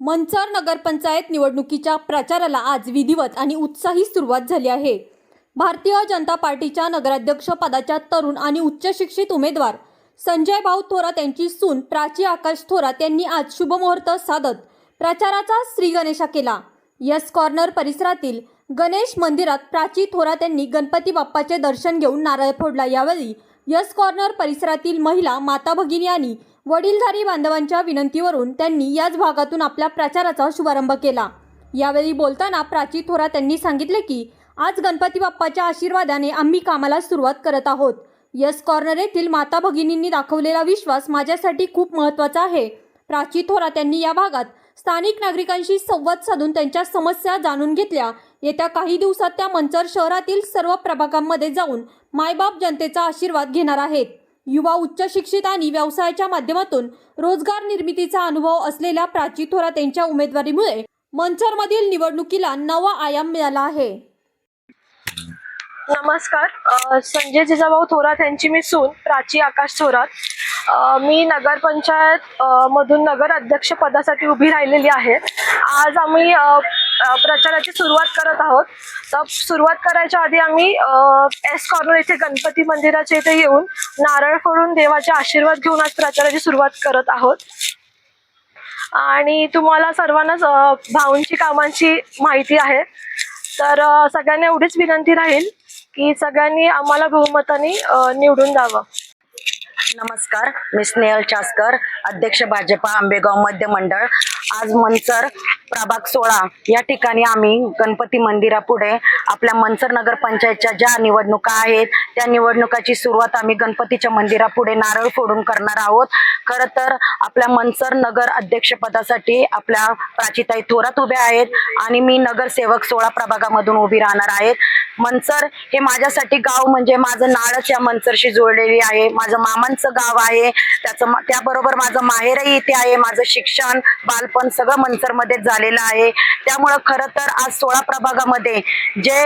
मंचर नगरपंचायत निवडणुकीच्या प्रचाराला आज विधिवत आणि उत्साही सुरुवात झाली आहे. भारतीय जनता पार्टीच्या नगराध्यक्ष पदाच्या तरुण आणि उच्च शिक्षित उमेदवार संजय भाऊ थोरात यांची सून प्राची आकाश थोरात यांनी आज शुभमुहूर्त साधत प्रचाराचा श्रीगणेशा केला. यस कॉर्नर परिसरातील गणेश मंदिरात प्राची थोरात यांनी गणपती बाप्पाचे दर्शन घेऊन नारळ फोडला. यावेळी यस कॉर्नर परिसरातील महिला माता भगिनी आणि वडीलधारी बांधवांच्या विनंतीवरून त्यांनी याच भागातून आपल्या प्रचाराचा शुभारंभ केला. यावेळी बोलताना प्राची थोरात यांनी सांगितले की आज गणपती बाप्पाच्या आशीर्वादाने आम्ही कामाला सुरुवात करत आहोत. यस कॉर्नर येथील माता भगिनींनी दाखवलेला विश्वास माझ्यासाठी खूप महत्त्वाचा आहे. प्राची थोरात यांनी या भागात स्थानिक नागरिकांशी संवाद साधून त्यांच्या समस्या जाणून घेतल्या. येत्या काही दिवसात त्या मंचर शहरातील सर्व प्रभागांमध्ये जाऊन मायबाप जनतेचा आशीर्वाद घेणार आहेत. युवा उच्च शिक्षित आणि व्यवसायाच्या माध्यमातून रोजगार निर्मितीचा अनुभव असलेल्या प्राची थोरात यांच्या उमेदवारीमुळे मंचरमधील निवडणुकीला नवा आयाम मिळाला आहे. नमस्कार. संजय जिजाभाऊ थोरात यांची मी सून प्राची आकाश थोरात. मी नगरपंचायत मधून नगर अध्यक्ष पदासाठी उभी राहिलेली आहे. आज आम्ही प्रचाराची सुरुवात करत आहोत. तर सुरुवात करायच्या आधी आम्ही एस कॉर्नर येथे गणपती मंदिराच्या इथे येऊन नारळ फोडून देवाचे आशीर्वाद घेऊन आज प्रचाराची सुरुवात करत आहोत. आणि तुम्हाला सर्वांनाच भाऊंची कामांची माहिती आहे. तर सगळ्यांना एवढीच विनंती राहील की सगळ्यांनी आम्हाला बहुमताने निवडून द्यावं. नमस्कार मी स्नेहल चासकर अध्यक्ष भाजपा आंबेगाव मध्य मंडळ. आज मनसर प्रभाग सोळा. या ठिकाणी आम्ही गणपती मंदिरापुढे आपल्या मनसर नगर पंचायतच्या ज्या निवडणुका आहेत त्या निवडणुकाची सुरुवात आम्ही गणपतीच्या मंदिरापुढे नारळ फोडून करणार आहोत. खरं तर आपल्या मनसर नगर अध्यक्षपदासाठी आपल्या प्राचीताई थोरात उभ्या आहेत आणि मी नगरसेवक सोळा प्रभागामधून उभी राहणार आहेत मनसर हे माझ्यासाठी गाव म्हणजे माझं नाळच या मनसरशी जोडलेली आहे. माझं मामांचं गाव आहे. त्याचं त्याबरोबर माझं माहेरही इथे आहे. माझं शिक्षण बालपण सगळं मनसरमध्येच झालेलं आहे. त्यामुळं खरं तर आज सोळा प्रभागामध्ये जे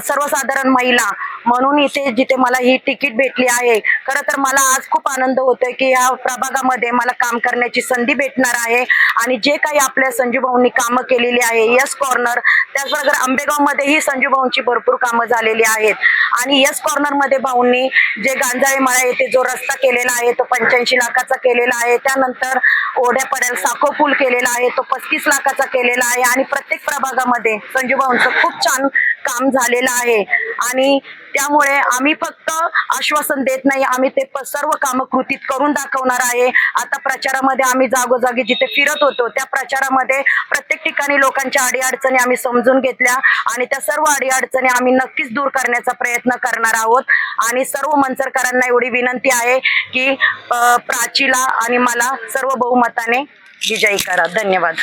सर्वसाधारण महिला म्हणून इथे जिथे मला ही तिकीट भेटली आहे खरं तर मला आज खूप आनंद होतोय की या प्रभागामध्ये मला काम करण्याची संधी भेटणार आहे. आणि जे काही आपल्या संजूभाऊंनी कामं केलेली आहे यस कॉर्नर त्याचबरोबर आंबेगावमध्येही संजूभाऊंची भरपूर कामं झालेली आहेत. आणि यस कॉर्नरमध्ये भाऊंनी जे गांजाळे माळा येथे जो रस्ता केलेला आहे तो पंच्याऐंशी लाखाचा केलेला आहे त्यानंतर ओढ्यापर्यंत साखो पूल केलेला आहे तो पस्तीस लाखाचा केलेला आहे आणि प्रत्येक प्रभागामध्ये संजू भाऊंचं खूप छान काम झालेलं आहे. आणि त्यामुळे आम्ही फक्त आश्वासन देत नाही आम्ही ते प- सर्व कामं कृतीत करून दाखवणार आहे. आता प्रचारामध्ये आम्ही जागोजागी जिथे फिरत होतो त्या प्रचारामध्ये प्रत्येक ठिकाणी लोकांच्या अडीअडचणी आम्ही समजून घेतल्या आणि त्या सर्व अडीअडचणी आम्ही नक्कीच दूर करण्याचा प्रयत्न करणार आहोत. आणि सर्व मंचरकरांना एवढी विनंती आहे की प्राचीला आणि मला सर्व बहुमताने विजयी करा. धन्यवाद.